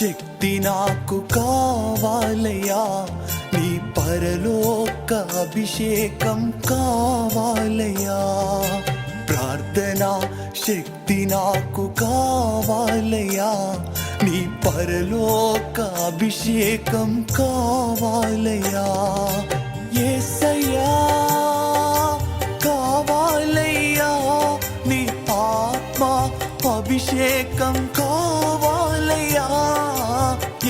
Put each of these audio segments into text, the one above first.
శక్తి నాకు కావాలయ్యా. నీ పరలోక అభిషేకం కావాలయ్యా. ప్రార్థన శక్తి నాకు కావాలయ్యా. నీ పరలోక అభిషేకం కావాలయ్యా. యేసయ్యా కావాలయ్యా. నీ ఆత్మ అభిషేకం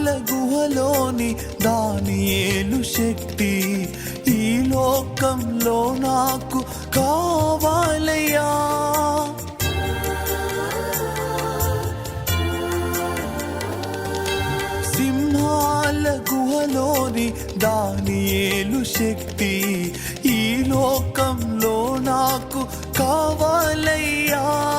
సింహాల గుహలోని దానియేలు శక్తి ఈ లోకంలో నాకు కావాలయ్యా. సింహాల గుహలోని దానియేలు శక్తి ఈ లోకంలో నాకు కావాలయ్యా.